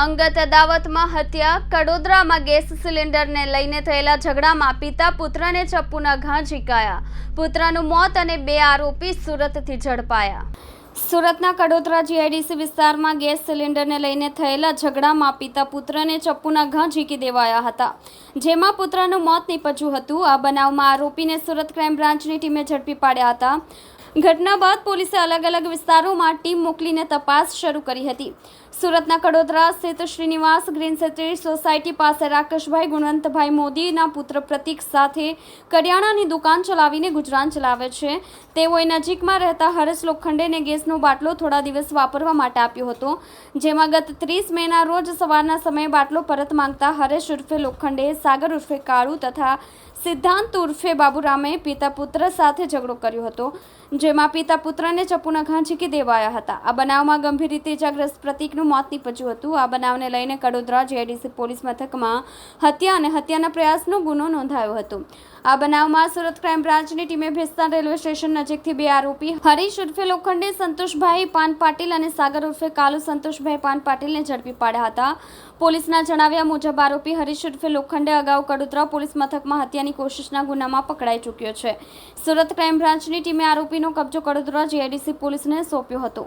અંગત અદાવતમાં હત્યા, કડોદરામાં ગેસ સિલિન્ડરને લઈને થયેલા ઝઘડામાં પિતા પુત્રને ચપ્પુના ઘા ઝીકાયા. પુત્રનું મોત અને બે આરોપી સુરતથી ઝડપાયા. સુરતના કડોદરા જીઆઈડીસી વિસ્તારમાં ગેસ સિલિન્ડરને લઈને થયેલા ઝઘડામાં પિતા પુત્રને ચપ્પુના ઘા ઝીકી દેવાયા હતા. જેમાં પુત્રનું મોત નીપજ્યું હતું. આ બનાવમાં આરોપીને સુરત ક્રાઇમ બ્રાન્ચની ટીમે ઝડપી પાડ્યા હતા. ઘટના બાદ પોલીસે અલગ અલગ વિસ્તારોમાં ટીમ મોકલીને તપાસ શરૂ કરી હતી. સુરતના કડોદરા સ્થિત શ્રીનિવાસ ગ્રીન સિટી સોસાયટી પાસે રાકેશભાઈ ગુણવંતભાઈ મોદીના પુત્ર પ્રતિક સાથે કરિયાણાની દુકાન ચલાવીને ગુજરાન ચલાવે છે. તેઓએ નજીકમાં રહેતા હરેશ લોખંડેને ગેસનો બાટલો થોડા દિવસ વાપરવા માટે આપ્યો હતો. જેમાં ગત ત્રીસ મેના રોજ સવારના સમયે બાટલો પરત માંગતા હરેશ ઉર્ફે લોખંડે, સાગર ઉર્ફે કાળુ તથા સિદ્ધાંત ઉર્ફે બાબુરામે પિતા પુત્ર સાથે ઝઘડો કર્યો હતો. જેમાં પિતા પુત્રને ચપ્પુના ઘા દેવાયા હતા. આ બનાવમાં ગંભીર રીતે ઇજાગ્રસ્ત પ્રતિકનું મોત નીપજ્યું હતું. આ બનાવને લઈને કડોદરા જેડીસી પોલીસ મથકમાં હત્યા અને હત્યાના પ્રયાસનો ગુનો નોંધાયો હતો. આ બનાવમાં સુરત ક્રાઇમ બ્રાન્ચની ટીમે ભેસ્તાન રેલવે સ્ટેશન નજીકથી બે આરોપી હરીશ ઉર્ફે લોખંડે, સંતોષભાઈ પાન પાટીલ અને સાગર ઉર્ફે કાલુ સંતોષભાઈ પાન પાટીલને ઝડપી પાડ્યા હતા. પોલીસના જણાવ્યા મુજબ, આરોપી હરીશ ઉર્ફે લોખંડે અગાઉ કડોદરા પોલીસ મથકમાં હત્યાની કોશિશના ગુનામાં પકડાઈ ચૂક્યો છે. સુરત ક્રાઇમ બ્રાન્ચની ટીમે આરોપીનો કબજો કડોદરા જીઆઈડીસી પોલીસને સોંપ્યો હતો.